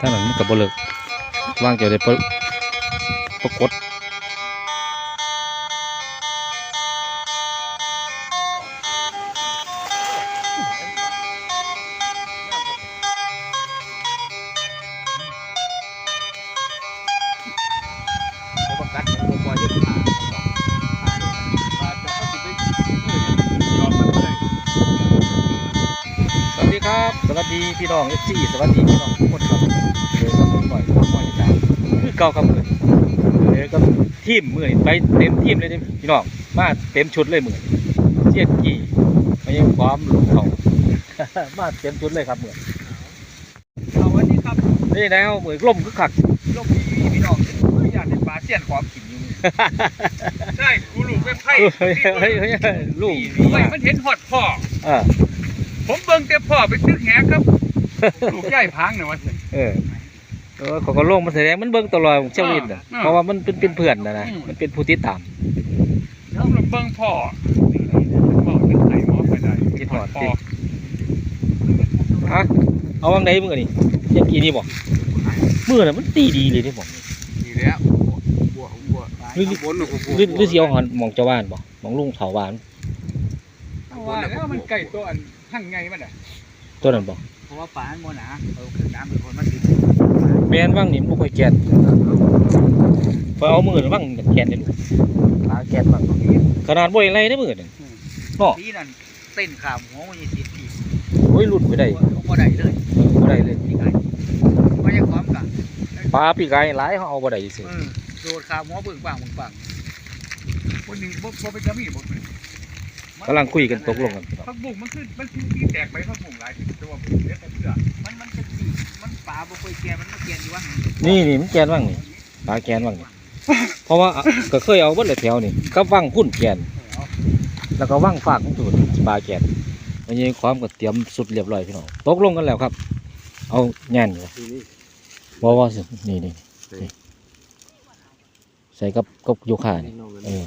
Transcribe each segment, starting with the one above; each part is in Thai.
ถ้านั้นมันกับบเลิกว่างเกี่ยวได้ปะปรากฏประกดตัวปล่อยยึดผ่าผ่าผ่าจะเข้าสิไปมือเนี่ยยอมมันเลยสวัสดีครับสวัสดีพี่น้องเอฟซีสวัสดีพี่น้องทุกคน เก่าครับเลยเจอกับทีมมือนี่ไปเต็มทีมเลยเด้อพี่น้องมาเต็มชุดเลยมือนี้เจียนกี่ไม่ยังความลูกเขามาเต็มชุดเลยครับมือเอาวันนี้ครับนี่แล้วมือล่มคึกคักลงพี่พี่น้องอยากเห็นปลาเสี้ยนความกินอยู่นี่ใช่กูลูกเป็นไพ่เฮ้ยเฮ้ยเฮ้ยเฮ้ยลูกไว้มันเห็นหอดพ่อเออผมเบิ่งแต่พ่อไปตึกแหครับลูกใหญ่พังเนี่ยวะสิเออ เออเขาก็ลงมาแสดงมันเบิ่งตลอดของเจ้าวินน่ะอ่าเพราะว่ามันเป็นเป็นเพื่อนนะนะอืมมันเป็นผู้ติดตามผมเบิ่งพ่อพ่อเป็นไข่หมอไปได้คิดฮอดพ่อติฮะเอาวังไหนมือนี่เจียนกี่นี่บอกมือน่ะมันตีดีเลยที่บอกดีแล้วบัวบัวหรือบนหรือหรือหรือเสียวหันมองเจ้าบ้านบอกมองลุงเถาบ้านว่าแล้วมันไก่ตัวอันหั่งไงมันอะตัวนั้นบอกเพราะว่าปลามันโมหนาเอาขึ้นน้ำเป็นคนมันติด แมนว่างนี่มันบ่ค่อยแกนพอเอามือน่ะว่างแกนเลยลูกปลาแกนว่างขนาดบ่อยไรได้มือนี่ทีนั่นเต้นขามหัวมันยี่สิบปีโอ้ยหลุดไปได้ลงมาได้เลยเออบ่ได้เลยนี่ไงมันยังพร้อมกันปลาปีกไก่หลายเขาเอาบ่ได้สิเออโดดขามหัวบึ้งปังบึ้งปังคนหนึ่งบ่บ่เป็นจะมีบ่เป็นกำลังคุยกันตกลงกันพักบุ้งมันคือมันคือที่แตกไปพักบุ้งหลายตัวบุ้งเล็กแต่เพื่อ บ่เคยแก่มันมาแก่อยู่ว่านี่นี่มันแกนว่างนี่ปลาแกนว่างนี่เพราะว่าอะก็เคยเอาเบิดเลยแถวนี่ก็ว่างพุ่นแกน แล้วก็ว่างฝากของสูตรปลาแกนวันนี้ความก็เตรียมสุดเรียบร้อยพี่น้องตกลงกันแล้วครับ เอาแง่นเลยบอกว่าสินี่นี่นี่ใส่กับกับโยคานี่เออ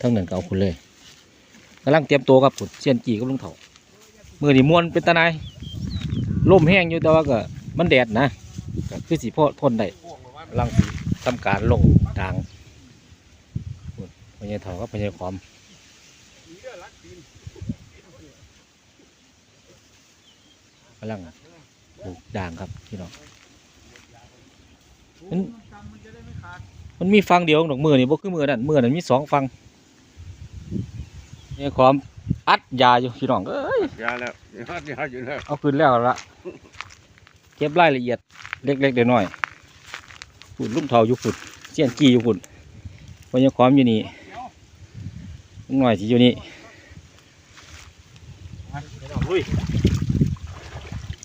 ทั้งนั้นก็เอาคุณเลยกำลังเตรียมตัวครับผุดเสียนจีกับลุงเถามือนี่มวนเป็นตานายลมแห้งอยู่แต่ว่าก็ มันแดดนะก็คือสีพ่อทนได้กำลังสิทำการลงทางพญาเถากับพญาความกำลังปลูกด่างครับพี่น้องมันมันมีฟังเดียวดอกมือนี่บ่คือมือนั่นมือนั่นมีสองฟังนี่ความอัดยาอยู่พี่น้องเอ้ยยาแล้วยาอยาอยู่แล้วเอาคืนแล้วละ เก็บรายละเอียดเล็กๆน้อยฝุ่นลุ่มเทาอยู่ฝุ่นเสี้ยนกีอยู่ฝุ่นพญาความอยู่นี่ลุงหน่อยสิอยู่นี่บ้องลุย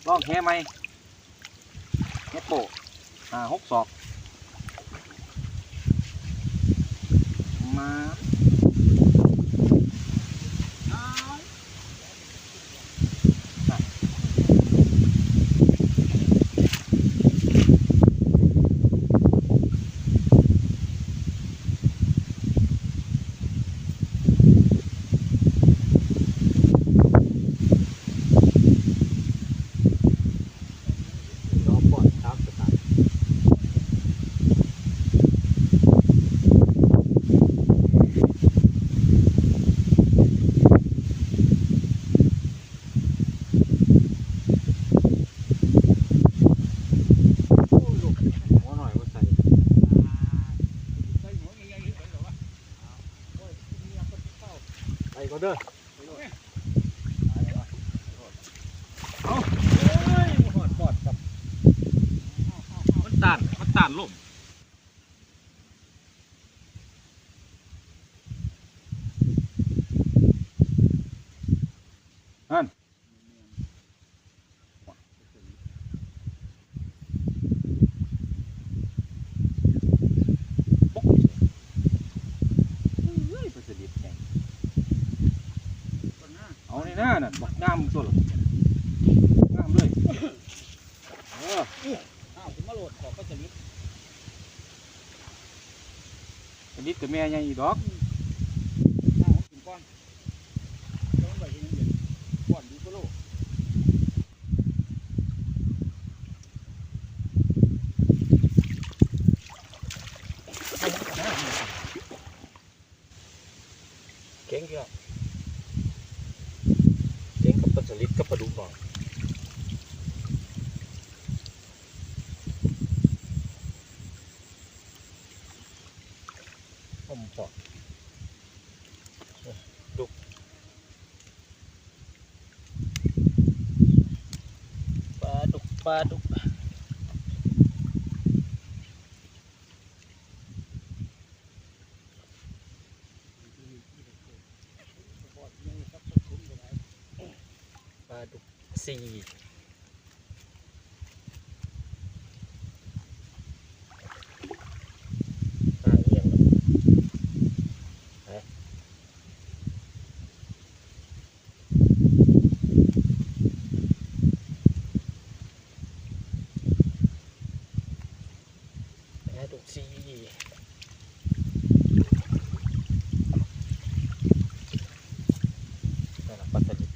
ลองแค่ไหมเฮ็ดโปะหาหกศอกมา น้องปอดครับสถาน หัวหน่อยว่าใส่ ไปก็เด้อมันต้านมันต้านลม เอาในหน้าน่ะบักงามตัวหรองามเลยเออ อ้าวถึงมาโหลดขอก็จะลิฟต์ ชนิดกับ แม่ยังอีดอก อ้าวถึงก้อนก้อนใบยังเย็นก้อนดีก็โล พี่น้องเก่งกับปลาสลิดกับปลาดุกหน่อยผมพอดุกปลาดุกป ลาดุกปลาดุกสี่อ่าเอียงแล้วไปปลาดุกสี่นั่นล่ะปลาสลิด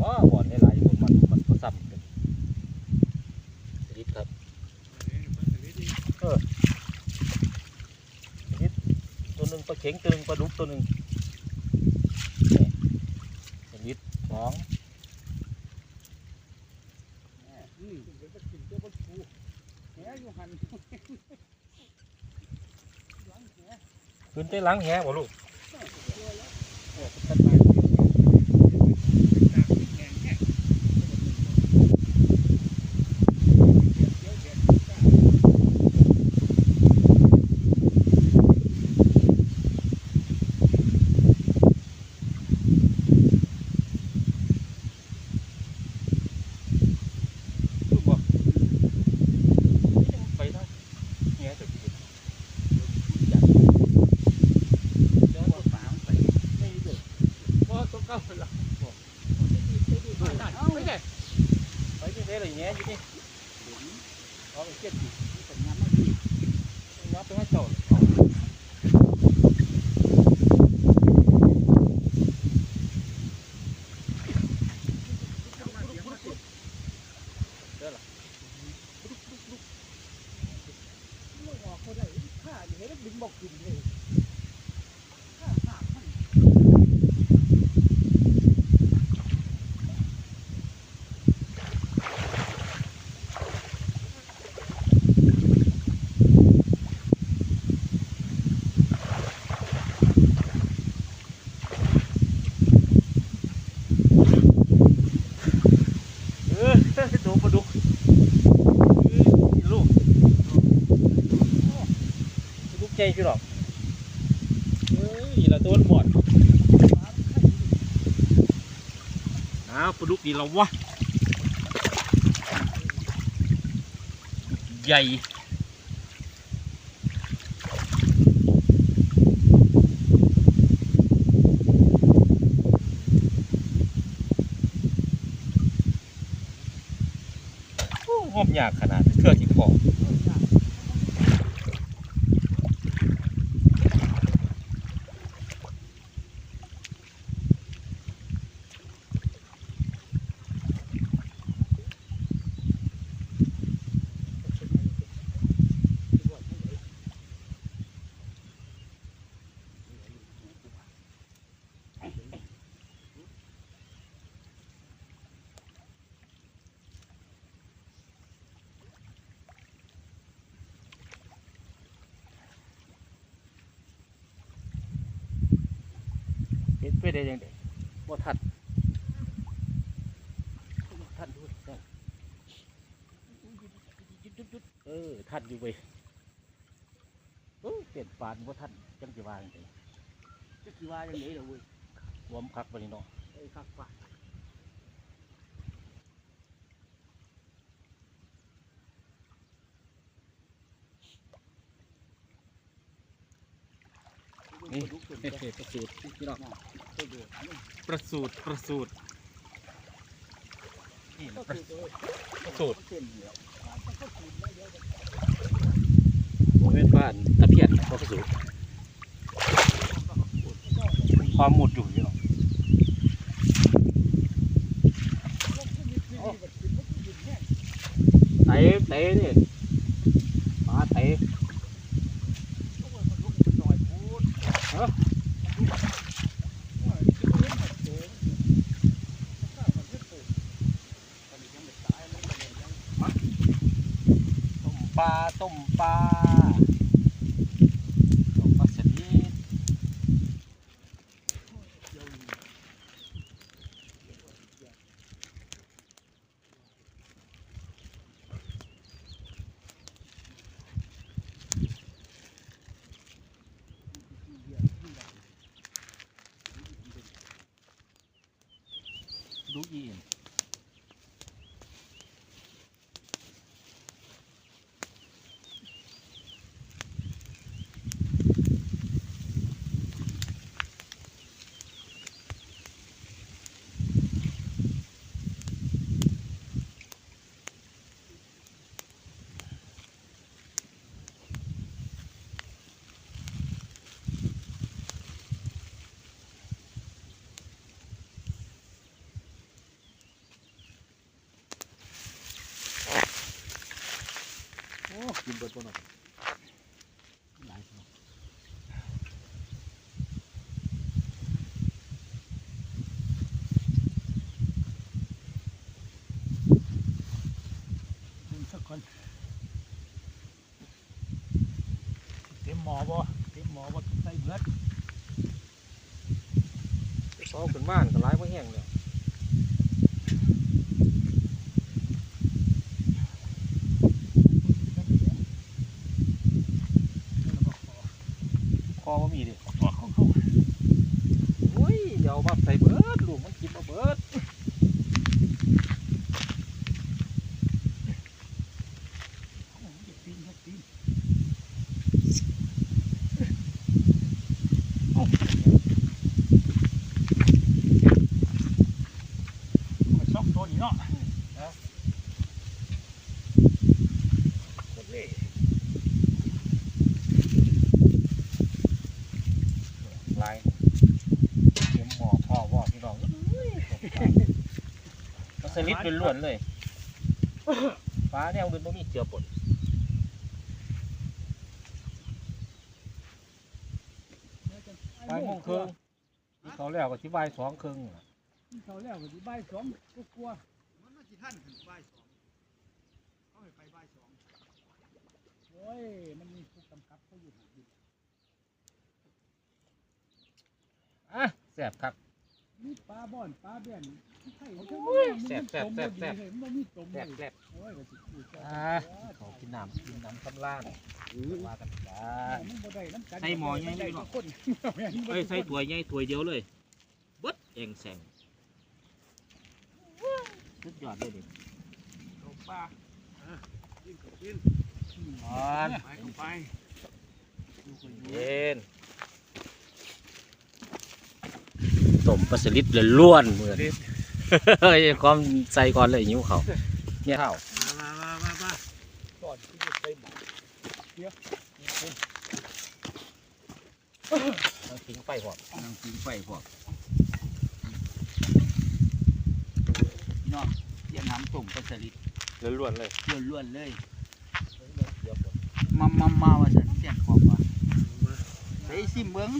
ว้าบ่อนได้หลายคนมันมันก็ซ้ำกันสลิดครับเออสลิดตัวหนึ่งปลาเข็งตัวหนึ่งปลาดุกตัวหนึ่งนี่สลิดสองขึ้นไปหล้างแหบ่ลูกลูกบ่ไปได้แหเดี๋ยวพี่จัดแล้วก็ฝางไปไม่เด้อเพราะตัวเก่าละบ่ไปได้ไปที่ไหนเลยแหอยู่นี่เอาไปเก็บดินับไปให้เจ้าเด้อล่ะ เออดูปลาดุกเอ้ยลูกปลาดุกใจพี่หรอกเอ้ยละตัวหมดอ้าวปลาดุกดี แล้ววะ ใหญ่โอ้งอบยากขนาดเครื่องที่พอ เห็นไปได้ยังไงบ่ทันบ่ทันด้วยนั่นเออทันอยู่เว้ยเออเปลี่ยนปานบ่ทันจังสิว่าจังไดจะคือว่าอย่างนี้เหรอเว้ยรวมคักไปนี่เนาะไอ้คักป่ะนี่ ดุกสุดประสูตรพี่น้องตัวเดียวประสูตรประสูตรนี่ก็ประคือประสูตรเส้นเดียวโมเมนบ้านตะเพียนนะประสูตรความหมุดอยู่พี่น้องเตะเตะนี่ปลาเตะ ต้มปลาต้มปลาต้มปลาสลิด ดูอีนโอ้ กินเบิดตัวหน่อยหลายตัวคุณสักคนเต็มหมอบ่เต็มหมอบ่ใส่เบิดเอาขึ้นบ้านก็ร้ายเพราแห้งเลย นั่นบ่พอ คอว่ามีดิ พอเข้าเข้า โอ้ยเดี๋ยวเอามาใส่เบิดลูกมันกินมาเบิด เจ็บตีนเจ็บตีนมันสองตัวนี่เนาะ หมดเลยลายเต็มหม้อพ่อว่าพี่น้องเอ้ยตกปลา สลิดล้วนๆเลยฟ้าแนวอื่นบ่มีเจือปนบ่ายโมงครึ่งที่เขาแล้วก็ที่บ่ายสองครึ่งน่ะเขาแล้วก็สิบ่ายสองก็กลัวมันมาสิท่านถึงบ่ายสองเขาให้ไปบ่ายสองโอ้ยมันมีผู้กำกับเขาอยู่หาอยู่อะแซ่บคักมีปลาบ่อนปลาเบี้ยน ที่ไทยเขาโอ้ยแซ่บแซ่บแซ่บแซ่บมันมีตมแซ่บเลยแซ่บโอ้ยก็สิพูดอ่าเขากินน้ำกินน้ำคำล่างว่ากันจ้ามันบ่ได้น้ำกันใส่หม้อใหญ่ได้ไม่หรทุอกกคนเอ้ยใส่ถ้วยใหญ่ถ้วยเดียวเลยเบิดเองแสงสุดยอดเลยดิตกปลาอะกินก็กินอ่อนไปก็ไปดูก็อยู่เย็นต้มปลาสลิดเลยล้วนเหมือนเฮ้ย ความใส่ก่อนเลยหิวเขาเนี่ยข้ามามามามามาก่อนที่จะใส่หม้อต้องทิ้งไฟพอมนั่งกินไฟพวกพี่น้องเตรียมน้ำต้มปลาสลิดล้วนๆเลยล้วนๆเลยเดี๋ยวก่อนมามามาว่าสันเสียงขอบว่าใส่ซิมเบิ้ง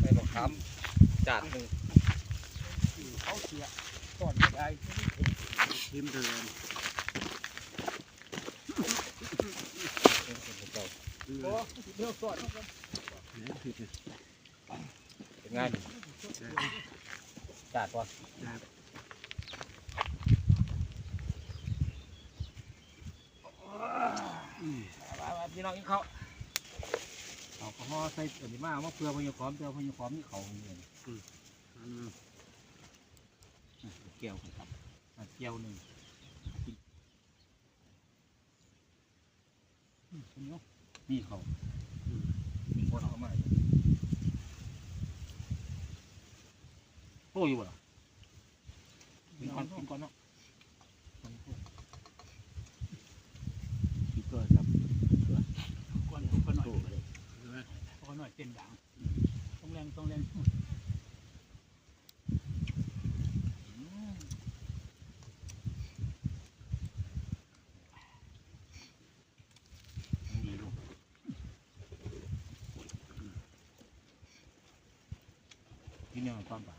ไปบอกคำ จานหนึ่งเขาเสียก่อนได้ทิมเถอะโอ้เดี๋ยวก่อนเป็นไงจานวะพี่น้องกินข้าเอาข้าวห่อใส่อันนี้มาว่าเพื่อพยาความเพื่อพยาความนี่เขาเนี่ย เกี่ยวครับเกี่ยวหนึ่งนี่เขามีคนเอามาโอ้ยบ่ล่ะกินก่อนกินก่อนเนาะกินก่อนครับ ก่อนก่อนหน่อยก่อนหน่อยเต้นดังต้องแรงต้องแรง ดีลูกกิ นเนี่ยความปาก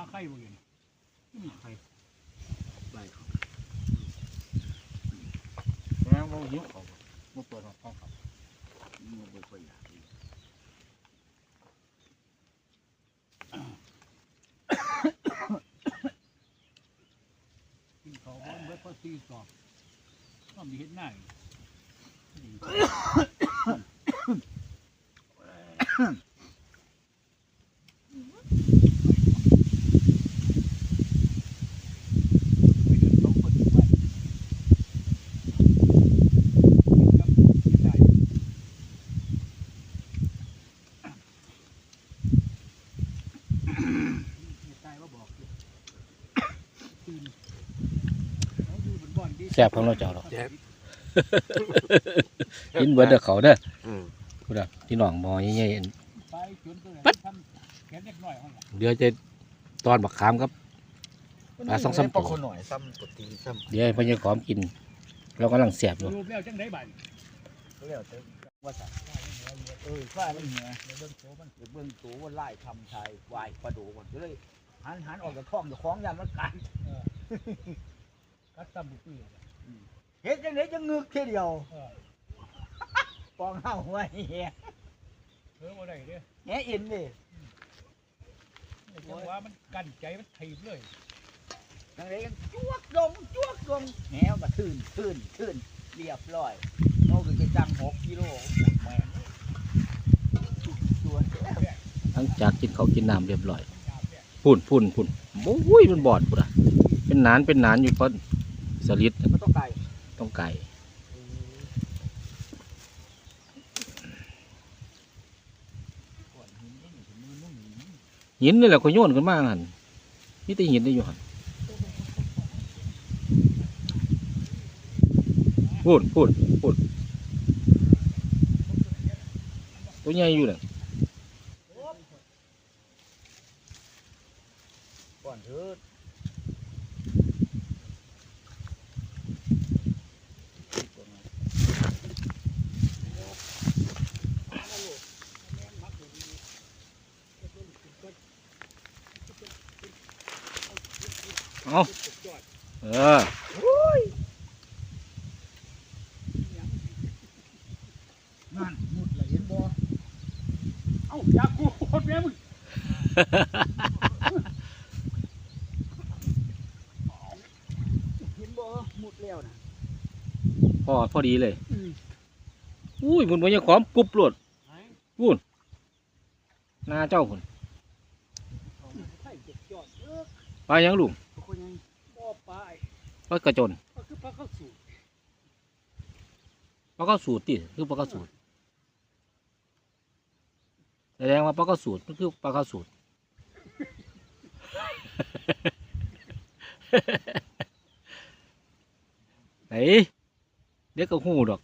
าไข่บ่เห็นไม่มีไข่ใบเขาแล้วบ่หิวเขาบ่เปิดห้องเขามันบ่ค่อยอยากกินกินเขาบ้านเบิดพอตีสอบต้องมีเห็ดหน้าอีกดี ไปเดินลงคนอื่นไว้ครับได้ไม่ตายว่าบอกอยู่ตื่นเอาอยู่บนบ่อนดี แซ่บของเราเจ้าดอกแจ๊บกินเบิดเด้อเขาเด้ออืมพุ่นน่ะพี่น้องหมอใหญ่ๆอันไปจนตัวไหนทำแขนเล็กน้อยห้องละเดี๋ยวจะตอนบักขามครับ ปลาสองสามตัว ปลาคนหน่อยซ้ำตัวตีนซ้เดี๋ยวให้พ่อใหญ่ขอมกิน เรากำลังแซ่บอยู่รูปแล้วจังไดบัดำแล้วแต่ว่าสัตว์เออฝ้ามันเหนือเบิ่งโตมันเบิ่งโตว่าไล่ทำชายวายปลาโดมันก็เลยหันหันออกจากท้องจากของยามมันกัดกัดซ้ำบุกปี้ เฮ็ดจังไดจังงึกแค่เดียวเออปองเฮาไว้แฮะเออบ่ได้เด้อแฮะอินเด้จังหวะมันกั้นใจมันถีบเลยจังไดยังจวกลงจวกลงแหวก็ทื่นทื่นทื่นเรียบร้อยโนก็จะจัง6กิโลโอ้โหแม่งตัวแท้หลังจากกินข้าวกินน้ำเรียบร้อยพุ่นพุ่นพุ่นโอ้ยมันบอดพุ่นอะเป็นหนานเป็นหนานอยู่เพิ่นสลิด มันต้องไก่ ต้องไก่หินนี่แหละก็โยนขึ้นมากหันนี่ต่หินได้อยู่หันพูดพูดพูดตัวใหญ่อยู่น่ะก่อนเถิด เอาเออนั่นมุดละเห็นบ่เอ้าอยากกูโคตรแม่มึงเห็นบ่มุดแล้วนะพอพอดีเลยอุ้ยมันบ่ยังความกรุบโลดหน้าเจ้าพุ่นใช่เจ็บยอดเออปลายังลุง คนยัง บ่ปลาไอ้ ปลากระจนก็คือปลาข้าวสูตรปลาข้าวสูตรติคือปลาข้าวสูตรแสดงว่าปลาข้าวสูตรมันคือปลาข้าวสูตร ไหนเด็กก็หูดอก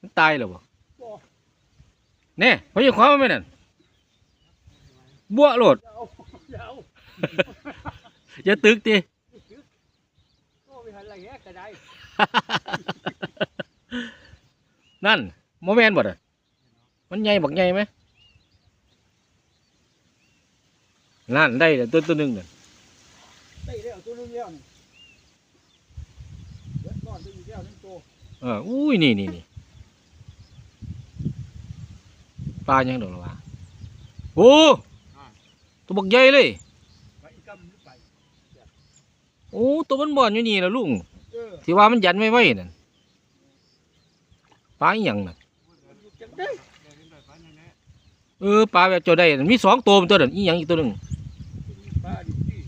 มันตายแล้วบ่บ่แน่พยาความมันไม่นั่นบัวโหลด อย่าเอาอย่าเอาอย่าตึกติโอ้ไปหันอะไรแฮะก็ได้นั่นโมแมนบ่อะมันใหญ่บักใหญ่ไหมนั่นได้แล้วตัวตัวหนึ่งน่ะได้แล้วตัวนึงแล้วนี่เดือดร้อนไปอีกแล้วนึงตัวเอออุ้ยนี่นี่นี่ปลายังดอกละวะโอ้ตัวบักใหญ่เลย ไปอีกกำหรือไป โอ้ตัวมันบ่อนอยู่นี่แล้วลุงเออที่ว่ามันยันไม่ไหวนั่นปลาอีหยังน่ะอยู่จังได้เออปลาแบบเจ้าได้นั่นมีสองตัวมันตัวนั้นอีหยังอีกตัวหนึ่งปลาดิบนี่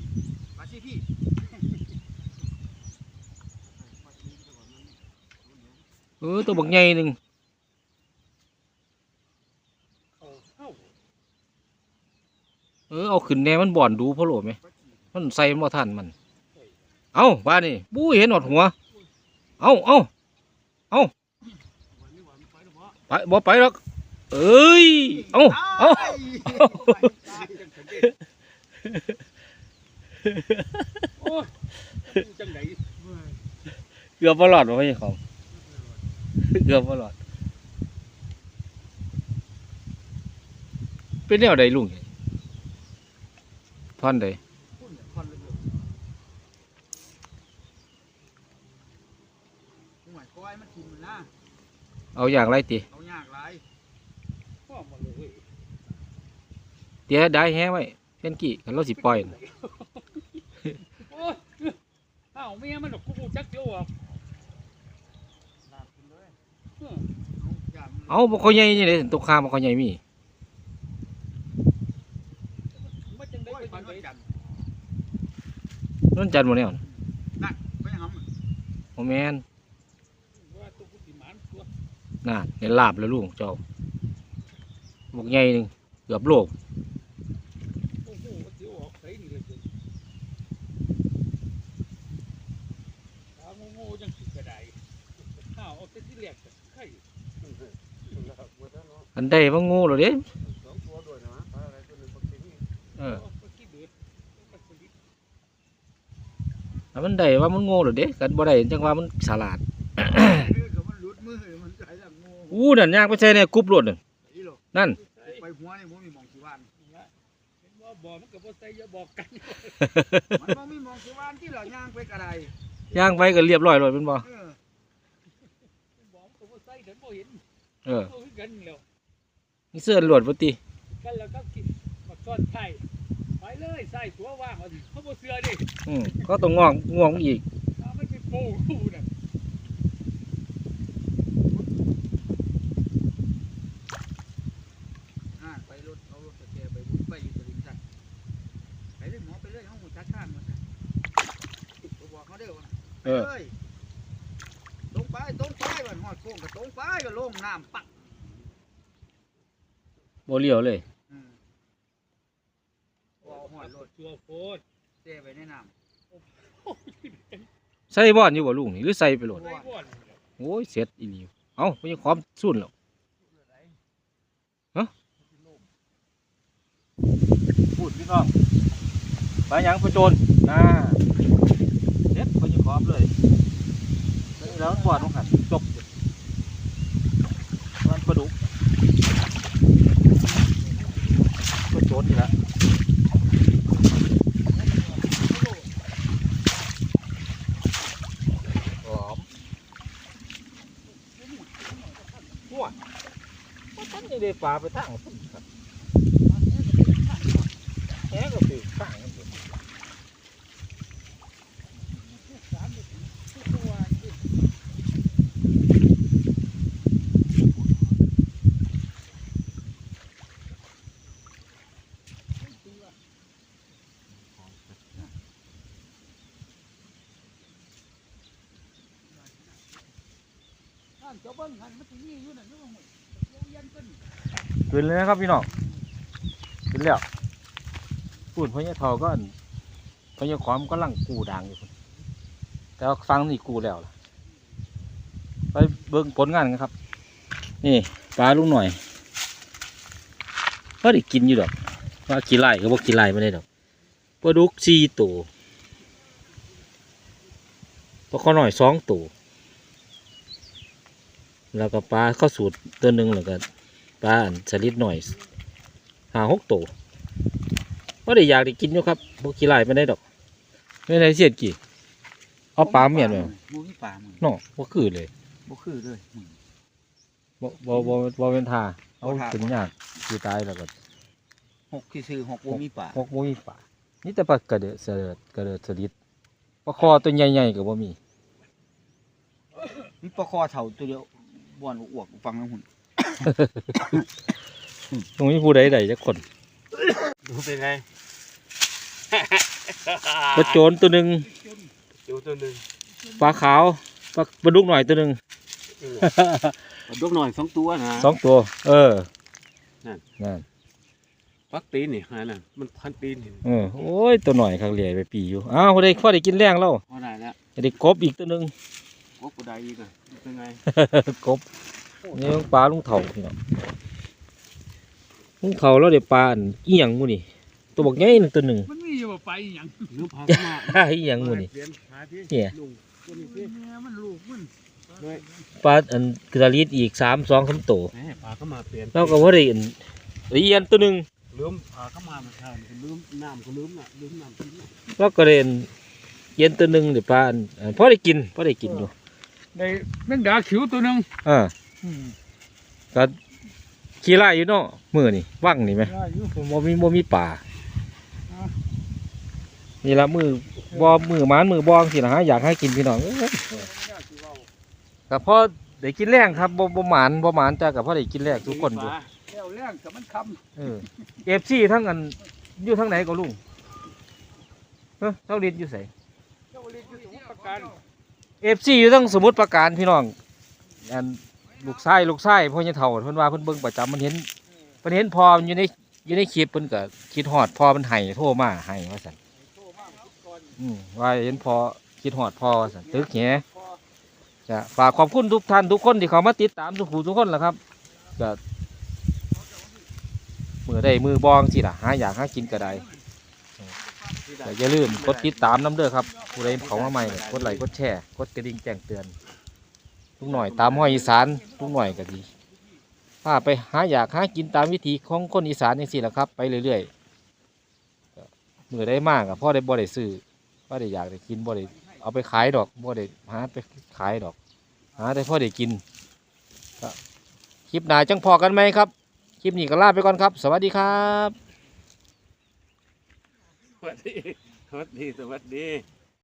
มาสิพี่เออตัวบักใหญ่หนึ่งเอาเอ้าเออเอาขึ้นแน่มันบ่อนดูเพราะโหลไหมมันใส่มันบ่ทันมัน เอาบ้านี่บู้เห็นหอดหัว เอาเอาเอาวันนี้หวานไปหรือเปล่าไปบ่ไปหรอกเอ้ยเอาเอาโอ้ยจังไดเกือบบ่รอดบ่ใช่ของเกือบบ่รอด เป็นแนวใดลุงท่อนใด พุ่นคอนเลยอยู่ห่วยก้อยมันทิ่มมันนะ เอาอย่างไรติเอายากหลายพ่อมาเลยเว้ยเดี๋ยวได้แฮไว้เช่นกี่กันเราสิปล่อยน่ะโอ้ยอ้าวเมียมันหรอกกูจักเดียวอะลาบกินเลยเออเอาย่างมันเอาบ่เขาใหญ่นี่เลยตกข้ามบ่เขาใหญ่มีไม่จังได้โอ้ยไปไปจังโน่นจันทร์นั่นจันบ่แนวน่ะนั่นไปยังหำมันบ่แม่น ว่าตัวกูสิหมานตัว น่ะเดี๋ยวลาบแล้วลุงเจ้าบกใหญ่หนึงเกือบโลกโอ้โหเดี๋ยวออกใส่นี่เลยเจ้ตาโง่ๆยังสิกระไดอ้าวเอาแต่ที่แรกก็ไข่อันใดบ่งูหรอเด้สองตัวด้วยนะปลาอะไรตัวหนึ่งปลาเค็งนี่เออเอาไปขี้เดือดเอาไปสลิดถ้ามันได้ว่ามันโง่หรอเด้กันบ่ได้จังว่ามันฉลาด คือกับมันหลุดมือมันใจละงู อู้นั่นย่างไปใส่ในกรุ๊ปรถนั่นอีหลอกนั่นใส่ไปหัวนี่ผมมีหมองสิวานละเห็นว่าบ่มันก็บ่ใส่อย่าบอกกันมันบ่มีหมองสิวานที่เราย่างไปกระไดย่างไปก็เรียบร้อยเลยเป็นบ่เออบ่มันก็บ่ใส่ฉันบ่เห็นเออเอาคือกันแล้วนี่เสื้อหลวดบ่ติกันแล้วก็กินมาก้อนไข่ไปเลยใส่ตัวว่างเอาดิเขาบ่เสือดิอืมก็ต้องงอกงวงอีกเอาไม่ไปโป้กูน่ะ อ่าไปรถเอารถตะแกไปบุกไปอยู่ตะลิงชันไปเลยหมอไปเลยเอาหัวชักข้างมาซะบ่บอกเขาเด้อว่า เออ เอ้ยตรงไปตรงไปวันหอดโค้งก็ตรงไปก็ลงน้ำปัก บ่ เลี้ยวเลย อืมเอาหอดรถตัวโพดเตะไปในน้ใส่บ่อนอยู่บ่ลุงนี่หรือใส่ไปโหลดไอ้บ่อนโอ้ยเสร็จอีหลีเอ้าบ่ยังความสุ่นแล้วฮะพูดพี่น้องไปหยังไปโจรน่าเสร็จบ่ยังความเลยแล้วบ่อนของหันจบมันปลาดุกก็โจรนี่ละหอมหัวว่าท่านยังได้ ปลาไปทางพุ่นครับแหก็คือข้างนั่นเอง นั่นเจ้าเบิ่งหันมันสิมีอยู่นั่นอยู่หมดโรงเรียนเพิ่น ขึ้นเลยนะครับพี่น้องขึ้นแล้วพูดพญาเทาก็อันพญาขอมก็ลังกูด่างอยู่แต่ฟังนี่กูแล้วไปเบิ่งผลงานกันครับ นี่ปลาลูกหน่อยก็ได้กินอยู่ดอกว่ากี่ไร่ก็บอกกี่ไร่ไม่ได้ดอกปลาดุกสี่ตัวปลาข้อหน่อยสองตัวแล้วก็ปลาข้าวสูตรตัวหนึ่งแล้วก็ ปลาอันสลิดหน่อยหาหกตัวก็ได้อยากได้กินอยู่ครับพวกกี่ไล่ไม่ได้ดอกไม่ได้เสียดกี่ำเอาปลาเมียนไปบ่มีปลามึงเนาะว่าคือเลยบ่คือเลยมึงบ่บ่บ่บ่เป็นท่าเอาบ่ท่าถึงยากคือตายแล้วก็หกที่ซื้อหกบ่มีปลาพวกบ่มีปลานี่แต่ปลากระเดดเสลิดกระเดิดสลิดปลาคอตัวใหญ่ๆก็บ่มีมีปลาคอเท่าตัวเดียวบ่อนอวกๆฟังแล้วหุ่น ตรงนี้ผู้ใดใดจักคนดูเป็นไงปลาโจรตัวหนึ่งดูตัวหนึ่งปลาขาวปลาปลาดุกหน่อยตัวหนึ่งดกหน่อยสองตัวนะสองตัว เออนั่นนั่นปักตีนนี่ฮะน่ะมันพันตีนเห็นเออโอ้ยตัวหน่อยครับเหลียไปปีอยู่อ้าวผู้ใดพอได้กินแรงแล้วพอได้แล้วได้กบอีกตัวหนึ่งโอ้กูได้อีกอะเป็นไงกบ นี่ปลาลุงเถาพี่น้องลุงเถาแล้วเดี๋ยวปลาอันอีหยังมูนี่ตัวบอกใหญ่หนึ่งตัวหนึ่งมันมีอยู่ว่าไปหยังลูกพาเข้ามาอีหยังมูนี่เปลี่ยนหาที่เนี่ยลุงตัวนี้สิแม่มันลูกมันด้วยปลาอันกระลิดอีกสามสองสามตัวแหมพาเข้ามาเปลี่ยนแล้วก็ว่าได้อันอีอันตัวหนึ่งมลืมพาเข้ามาเมื่อเช้านี่ลืมน้ำก็ลืมน่ะลืมน้ำกินน่ะแล้วก็เรียนเย็นตัวหนึ่งเดี๋ยวปลาอันอันพอได้กินพอได้กินอยู่ได้แมงดาขิวตัวหนึงอ่าอืม ก็ขี้ไล่อยู่เนาะมือนี่ว่างนี่ไหมได้อยู่บ่มีบ่มีป่าอ่านี่ละมือบ่มือหมานมือบองสินะฮะอยากให้กินพี่น้องเอ้ยก็พอได้กินแรงครับบ่บ่หมานบ่หมานจ้าก็พอได้กินแรงทุกคนอยู่แล้วแรงกับมันคเออเอฟซีทั้งอันอยู่ทั้งไหนก็ลุงเฮ้ยเท่าลินอยู่ไสำเจ้าลิงอยู่สมุทรปราการ เอฟซีอยู่ทั้งสมุทรปราการพี่น้องอัน ลูกชายลูกชายพ่อใหญ่เฒ่าเพิ่นว่าเพิ่นเบิ่งประจำมันเห็นเพิ่นเห็นพอมันอยู่ในอยู่ในคลิปเพิ่นก็คิดฮอดพอมันให้โทรมาให้ว่าซั่นโทรมาคิดก่อนอืมว่าเห็นพอคิดฮอดพอว่าซั่นตึกแหจะฝากขอบคุณทุกท่านทุกคนที่เขามาติดตามทุกผู้ทุกคนแหละครับก็มือได้มือบองสิล่ะหาอยากหากินก็ได้แต่อย่าลืมกดติดตามน้ำเด้อครับผู้ใดเขามาใหม่กดไลค์กดแชร์กดกระดิ่งแจ้งเตือน ทุกหน่อยตามห้อยอีสานทุกหน่อยก็ดีถ้าไปหาอยากหากินตามวิธีของคนอีสานอย่างสี่แหละครับ ไปเรื่อยๆมือได้มากอะพ่อได้บ่ได้ซื้อพ่อได้อยากได้กินบ่ได้เอาไปขายดอกบ่ได้หาไปขายดอก หาได้พ่อได้กินคลิปหนาจังพอกันไหมครับ คลิปนี้ก็ลาไปก่อนครับ สวัสดีครับ สวัสดี สวัสดี สวัสดี